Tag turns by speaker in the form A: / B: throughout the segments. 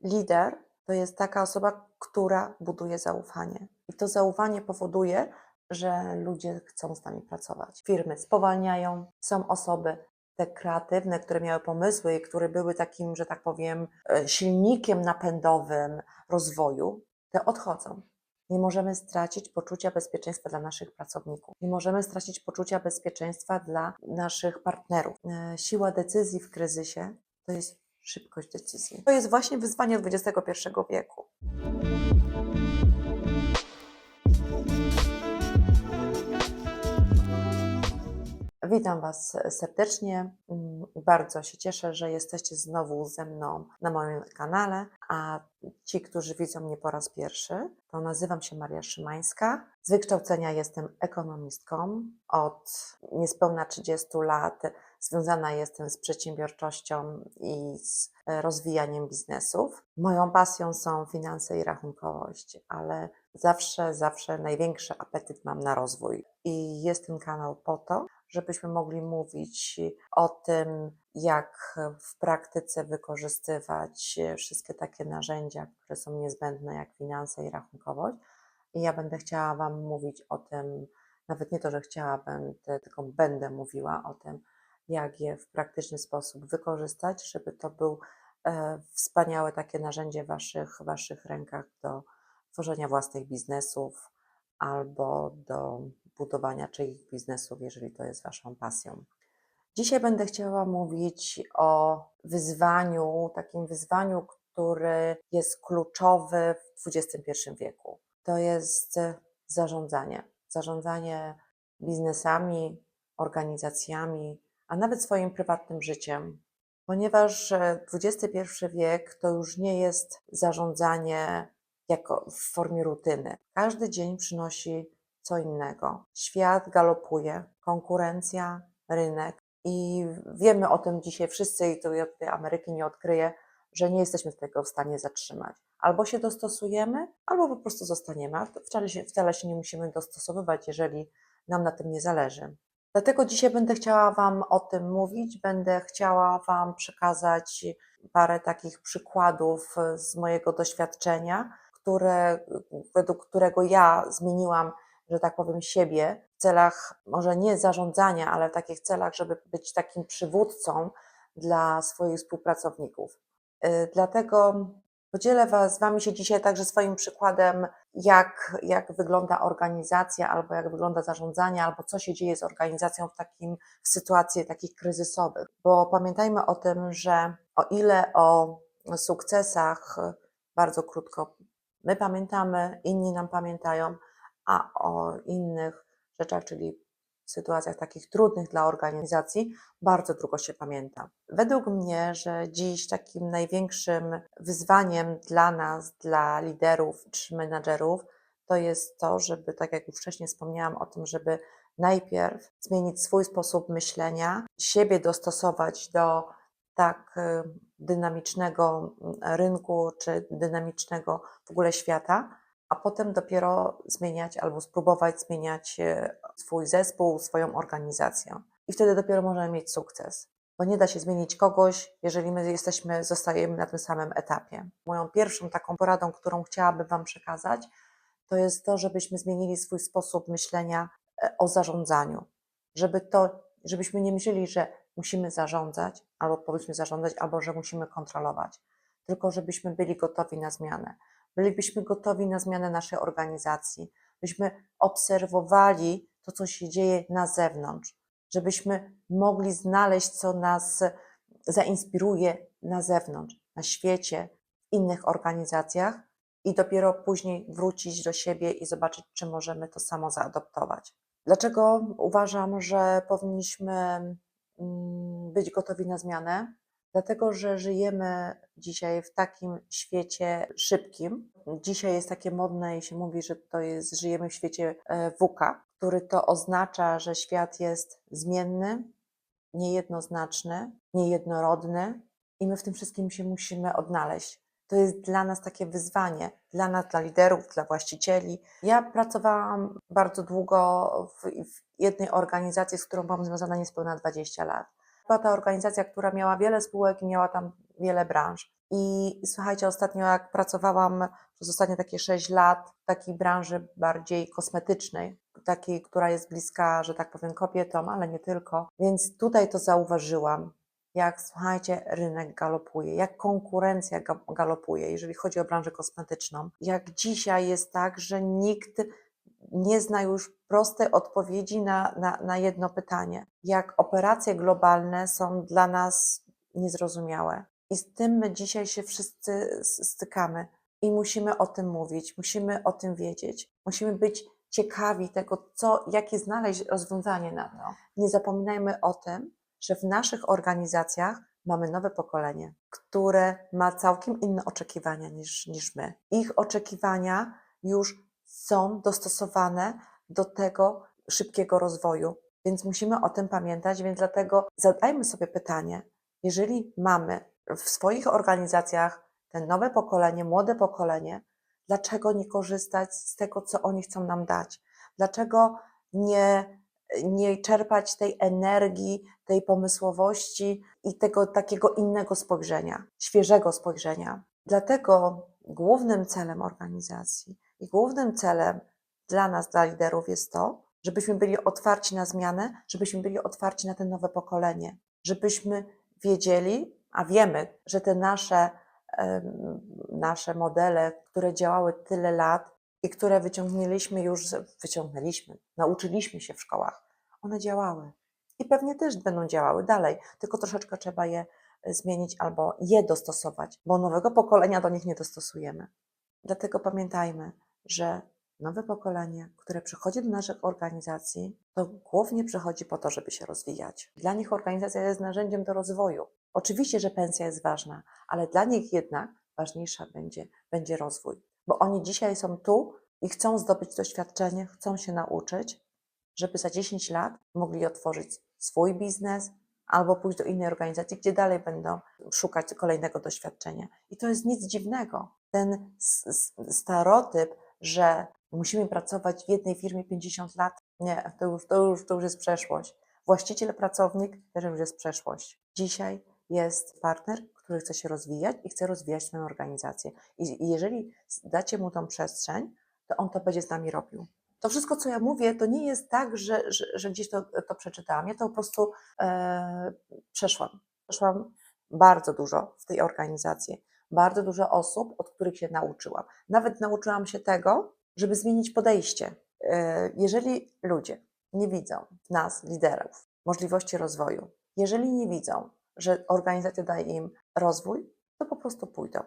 A: Lider to jest taka osoba, która buduje zaufanie. I to zaufanie powoduje, że ludzie chcą z nami pracować. Firmy spowalniają, są osoby te kreatywne, które miały pomysły i które były takim, że tak powiem, e, silnikiem napędowym rozwoju, te odchodzą. Nie możemy stracić poczucia bezpieczeństwa dla naszych pracowników. Nie możemy stracić poczucia bezpieczeństwa dla naszych partnerów. E, Siła decyzji w kryzysie to jest szybkość decyzji. To jest właśnie wyzwanie XXI wieku. Witam Was serdecznie. Mm, Bardzo się cieszę, że jesteście znowu ze mną na moim kanale. A ci, którzy widzą mnie po raz pierwszy, to nazywam się Maria Szymańska. Z wykształcenia jestem ekonomistką. Od niespełna 30 lat związana jestem z przedsiębiorczością i z e, rozwijaniem biznesów. Moją pasją są finanse i rachunkowość, ale zawsze, zawsze największy apetyt mam na rozwój. I jest ten kanał po to, żebyśmy mogli mówić o tym, jak w praktyce wykorzystywać wszystkie takie narzędzia, które są niezbędne, jak finanse i rachunkowość. I ja będę chciała Wam mówić o tym, nawet nie to, że chciała będę, tylko będę mówiła o tym, jak je w praktyczny sposób wykorzystać, żeby to był e, wspaniałe takie narzędzie w waszych, waszych rękach do tworzenia własnych biznesów albo do budowania czyichś biznesów, jeżeli to jest Waszą pasją. Dzisiaj będę chciała mówić o wyzwaniu, takim wyzwaniu, który jest kluczowy w XXI wieku. To jest zarządzanie. Zarządzanie biznesami, organizacjami, a nawet swoim prywatnym życiem. Ponieważ XXI wiek to już nie jest zarządzanie jako w formie rutyny. Każdy dzień przynosi co innego. Świat galopuje, konkurencja, rynek i wiemy o tym dzisiaj wszyscy i to ja tutaj Ameryki nie odkryję, że nie jesteśmy tego w stanie zatrzymać. Albo się dostosujemy, albo po prostu zostaniemy. Wcale się, wcale się nie musimy dostosowywać, jeżeli nam na tym nie zależy. Dlatego dzisiaj będę chciała Wam o tym mówić, będę chciała Wam przekazać parę takich przykładów z mojego doświadczenia, które, według którego ja zmieniłam, że tak powiem, siebie w celach może nie zarządzania, ale w takich celach, żeby być takim przywódcą dla swoich współpracowników. Y, Dlatego podzielę was, z Wami się dzisiaj także swoim przykładem, jak, jak wygląda organizacja, albo jak wygląda zarządzanie, albo co się dzieje z organizacją w, takim, w sytuacji takich kryzysowych. Bo pamiętajmy o tym, że o ile o sukcesach bardzo krótko my pamiętamy, inni nam pamiętają, a o innych rzeczach, czyli sytuacjach takich trudnych dla organizacji, bardzo długo się pamięta. Według mnie, że dziś takim największym wyzwaniem dla nas, dla liderów czy menadżerów, to jest to, żeby, tak jak już wcześniej wspomniałam o tym, żeby najpierw zmienić swój sposób myślenia, siebie dostosować do tak y, dynamicznego mm, rynku czy dynamicznego w ogóle świata, a potem dopiero zmieniać albo spróbować zmieniać e, swój zespół, swoją organizację. I wtedy dopiero możemy mieć sukces. Bo nie da się zmienić kogoś, jeżeli my jesteśmy, zostajemy na tym samym etapie. Moją pierwszą taką poradą, którą chciałabym Wam przekazać, to jest to, żebyśmy zmienili swój sposób myślenia e, o zarządzaniu. Żeby to, żebyśmy nie myśleli, że musimy zarządzać, albo powinniśmy zarządzać, albo że musimy kontrolować, tylko żebyśmy byli gotowi na zmianę bylibyśmy gotowi na zmianę naszej organizacji, byśmy obserwowali to, co się dzieje na zewnątrz, żebyśmy mogli znaleźć, co nas zainspiruje na zewnątrz, na świecie, w innych organizacjach i dopiero później wrócić do siebie i zobaczyć, czy możemy to samo zaadoptować. Dlaczego uważam, że powinniśmy mm, być gotowi na zmianę? Dlatego, że żyjemy dzisiaj w takim świecie szybkim. Dzisiaj jest takie modne i się mówi, że to jest, żyjemy w świecie e, WUKA, który to oznacza, że świat jest zmienny, niejednoznaczny, niejednorodny i my w tym wszystkim się musimy odnaleźć. To jest dla nas takie wyzwanie, dla nas, dla liderów, dla właścicieli. Ja pracowałam bardzo długo w, w jednej organizacji, z którą byłam związana niespełna 20 lat była ta organizacja, która miała wiele spółek i miała tam wiele branż. I słuchajcie, ostatnio jak pracowałam przez ostatnie takie 6 lat w takiej branży bardziej kosmetycznej, takiej, która jest bliska, że tak powiem, kobietom, ale nie tylko. Więc tutaj to zauważyłam, jak słuchajcie, rynek galopuje, jak konkurencja ga- galopuje, jeżeli chodzi o branżę kosmetyczną. Jak dzisiaj jest tak, że nikt nie zna już prostej odpowiedzi na, na, na jedno pytanie. Jak operacje globalne są dla nas niezrozumiałe. I z tym my dzisiaj się wszyscy stykamy. I musimy o tym mówić, musimy o tym wiedzieć, musimy być ciekawi tego, co, jakie znaleźć rozwiązanie na to. Nie zapominajmy o tym, że w naszych organizacjach mamy nowe pokolenie, które ma całkiem inne oczekiwania niż, niż my. Ich oczekiwania już są dostosowane do tego szybkiego rozwoju, więc musimy o tym pamiętać. Więc dlatego zadajmy sobie pytanie, jeżeli mamy w swoich organizacjach te nowe pokolenie, młode pokolenie, dlaczego nie korzystać z tego, co oni chcą nam dać? Dlaczego nie, nie czerpać tej energii, tej pomysłowości i tego takiego innego spojrzenia, świeżego spojrzenia? Dlatego głównym celem organizacji i głównym celem dla nas, dla liderów jest to, żebyśmy byli otwarci na zmianę, żebyśmy byli otwarci na te nowe pokolenie, żebyśmy wiedzieli, a wiemy, że te nasze, nasze modele, które działały tyle lat i które wyciągnęliśmy już, wyciągnęliśmy, nauczyliśmy się w szkołach, one działały. I pewnie też będą działały dalej, tylko troszeczkę trzeba je e, zmienić albo je dostosować, bo nowego pokolenia do nich nie dostosujemy. Dlatego pamiętajmy, że nowe pokolenie, które przychodzi do naszych organizacji, to głównie przychodzi po to, żeby się rozwijać. Dla nich organizacja jest narzędziem do rozwoju. Oczywiście, że pensja jest ważna, ale dla nich jednak ważniejsza będzie, będzie rozwój, bo oni dzisiaj są tu i chcą zdobyć doświadczenie, chcą się nauczyć, żeby za 10 lat mogli otworzyć swój biznes albo pójść do innej organizacji, gdzie dalej będą szukać kolejnego doświadczenia. I to jest nic dziwnego. Ten stereotyp, że musimy pracować w jednej firmie 50 lat, nie, to już, to już, to już jest przeszłość. Właściciel, pracownik też już jest przeszłość. Dzisiaj jest partner, który chce się rozwijać i chce rozwijać swoją organizację. I, jeżeli dacie mu tą przestrzeń, to on to będzie z nami robił. To wszystko, co ja mówię, to nie jest tak, że, że, że gdzieś to, to przeczytałam. Ja to po prostu e, przeszłam. Przeszłam bardzo dużo w tej organizacji. Bardzo dużo osób, od których się nauczyłam. Nawet nauczyłam się tego, żeby zmienić podejście. E, Jeżeli ludzie nie widzą w nas, liderów, możliwości rozwoju, jeżeli nie widzą, że organizacja daje im rozwój, to po prostu pójdą.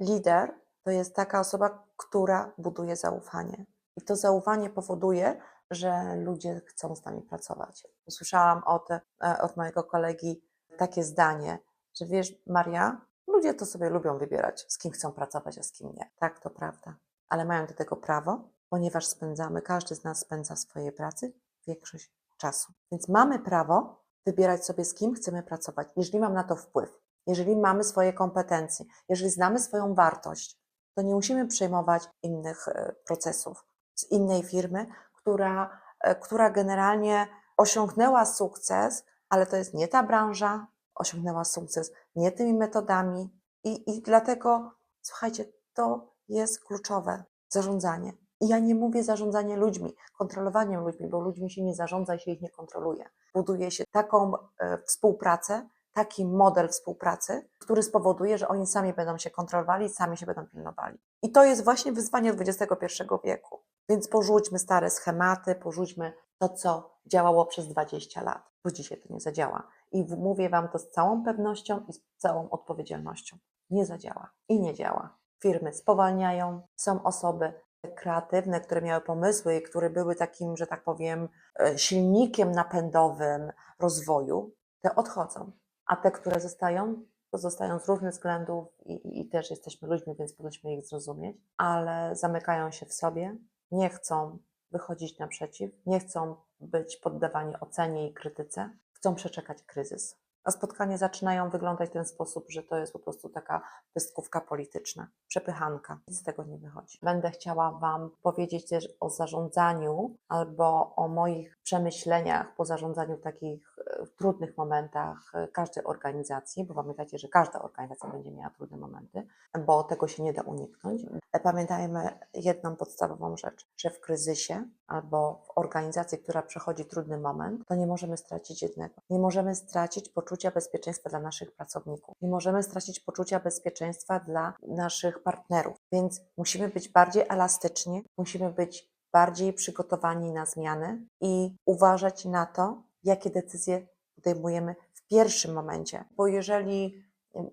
A: Lider to jest taka osoba, która buduje zaufanie. I to zaufanie powoduje, że ludzie chcą z nami pracować. Usłyszałam od, e, od mojego kolegi takie zdanie, że wiesz, Maria, ludzie to sobie lubią wybierać, z kim chcą pracować, a z kim nie. Tak, to prawda. Ale mają do tego prawo, ponieważ spędzamy, każdy z nas spędza w swojej pracy większość czasu. Więc mamy prawo wybierać sobie, z kim chcemy pracować, jeżeli mam na to wpływ, jeżeli mamy swoje kompetencje, jeżeli znamy swoją wartość, to nie musimy przejmować innych e, procesów z innej firmy, która, e, która generalnie osiągnęła sukces, ale to jest nie ta branża, osiągnęła sukces nie tymi metodami i, i dlatego, słuchajcie, to jest kluczowe zarządzanie. I ja nie mówię zarządzanie ludźmi, kontrolowaniem ludźmi, bo ludźmi się nie zarządza i się ich nie kontroluje. Buduje się taką e, współpracę, taki model współpracy, który spowoduje, że oni sami będą się kontrolowali, sami się będą pilnowali. I to jest właśnie wyzwanie XXI wieku. Więc porzućmy stare schematy, porzućmy to, co działało przez 20 lat, bo dzisiaj to nie zadziała. I mówię Wam to z całą pewnością i z całą odpowiedzialnością. Nie zadziała i nie działa. Firmy spowalniają, są osoby kreatywne, które miały pomysły i które były takim, że tak powiem, e, silnikiem napędowym rozwoju, te odchodzą. A te, które zostają, to zostają z różnych względów i, i, i też jesteśmy ludźmi, więc powinniśmy ich zrozumieć, ale zamykają się w sobie, nie chcą wychodzić naprzeciw, nie chcą być poddawani ocenie i krytyce, chcą przeczekać kryzys. A spotkania zaczynają wyglądać w ten sposób, że to jest po prostu taka pystkówka polityczna, przepychanka. Nic z tego nie wychodzi. Będę chciała Wam powiedzieć też o zarządzaniu albo o moich przemyśleniach po zarządzaniu takich w trudnych momentach e, każdej organizacji, bo pamiętajcie, że każda organizacja będzie miała trudne momenty, bo tego się nie da uniknąć. E, Pamiętajmy jedną podstawową rzecz, że w kryzysie albo w organizacji, która przechodzi trudny moment, to nie możemy stracić jednego. Nie możemy stracić poczucia bezpieczeństwa dla naszych pracowników. Nie możemy stracić poczucia bezpieczeństwa dla naszych partnerów. Więc musimy być bardziej elastyczni, musimy być bardziej przygotowani na zmiany i uważać na to, jakie decyzje podejmujemy w pierwszym momencie. Bo jeżeli,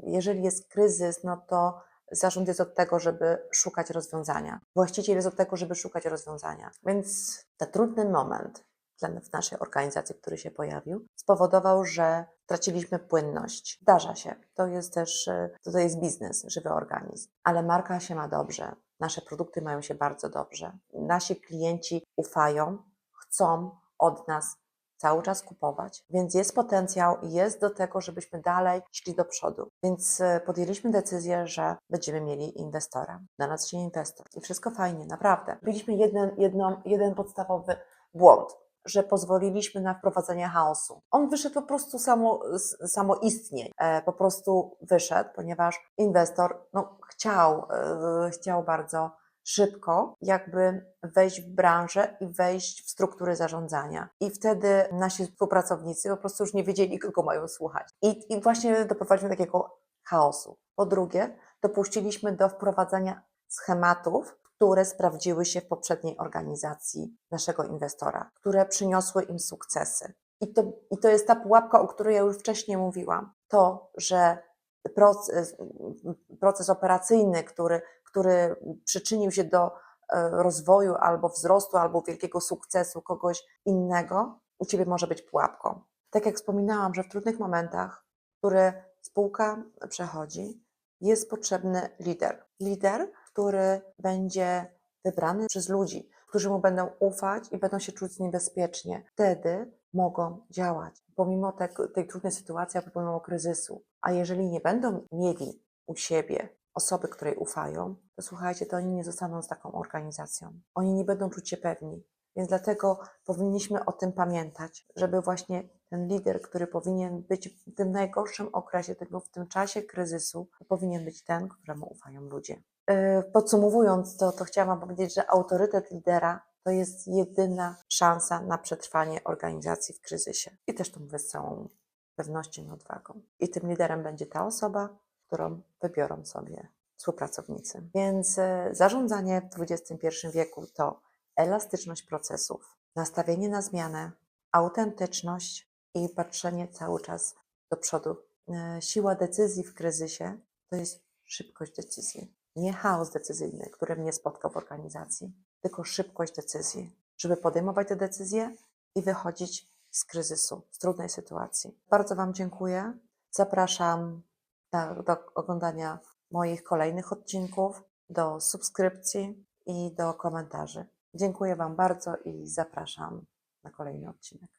A: jeżeli jest kryzys, no to zarząd jest od tego, żeby szukać rozwiązania. Właściciel jest od tego, żeby szukać rozwiązania. Więc ten trudny moment w naszej organizacji, który się pojawił, spowodował, że traciliśmy płynność. Zdarza się. To jest też, to jest biznes, żywy organizm. Ale marka się ma dobrze. Nasze produkty mają się bardzo dobrze. Nasi klienci ufają, chcą od nas cały czas kupować, więc jest potencjał i jest do tego, żebyśmy dalej szli do przodu. Więc e, podjęliśmy decyzję, że będziemy mieli inwestora. Znalazł się inwestor i wszystko fajnie, naprawdę. Mieliśmy jeden, jedną, jeden podstawowy błąd, że pozwoliliśmy na wprowadzenie chaosu. On wyszedł po prostu samo, samoistnie, e, po prostu wyszedł, ponieważ inwestor no, chciał, e, chciał bardzo szybko jakby wejść w branżę i wejść w struktury zarządzania. I wtedy nasi współpracownicy po prostu już nie wiedzieli, kogo mają słuchać. I, i właśnie doprowadziliśmy do takiego chaosu. Po drugie, dopuściliśmy do wprowadzania schematów, które sprawdziły się w poprzedniej organizacji naszego inwestora, które przyniosły im sukcesy. I to, I to jest ta pułapka, o której ja już wcześniej mówiłam. To, że proces, proces operacyjny, który, który przyczynił się do e, rozwoju albo wzrostu, albo wielkiego sukcesu kogoś innego, u Ciebie może być pułapką. Tak jak wspominałam, że w trudnych momentach, które spółka przechodzi, jest potrzebny lider. Lider, który będzie wybrany przez ludzi, którzy mu będą ufać i będą się czuć z nim bezpiecznie. Wtedy mogą działać, pomimo tego, tej trudnej sytuacji, pomimo kryzysu. A jeżeli nie będą mieli u siebie osoby, której ufają, to słuchajcie, to oni nie zostaną z taką organizacją. Oni nie będą czuć się pewni. Więc dlatego powinniśmy o tym pamiętać, żeby właśnie ten lider, który powinien być w tym najgorszym okresie, tego w tym czasie kryzysu, powinien być ten, któremu ufają ludzie. Yy, Podsumowując to, to chciałam powiedzieć, że autorytet lidera to jest jedyna szansa na przetrwanie organizacji w kryzysie. I też to mówię z całą pewnością i odwagą. I tym liderem będzie ta osoba, którą wybiorą sobie współpracownicy. Więc e, zarządzanie w XXI wieku to elastyczność procesów, nastawienie na zmianę, autentyczność i patrzenie cały czas do przodu. E, Siła decyzji w kryzysie to jest szybkość decyzji. Nie chaos decyzyjny, który mnie spotkał w organizacji, tylko szybkość decyzji, żeby podejmować te decyzje i wychodzić z kryzysu, z trudnej sytuacji. Bardzo Wam dziękuję. Zapraszam na, do oglądania moich kolejnych odcinków, do subskrypcji i do komentarzy. Dziękuję Wam bardzo i zapraszam na kolejny odcinek.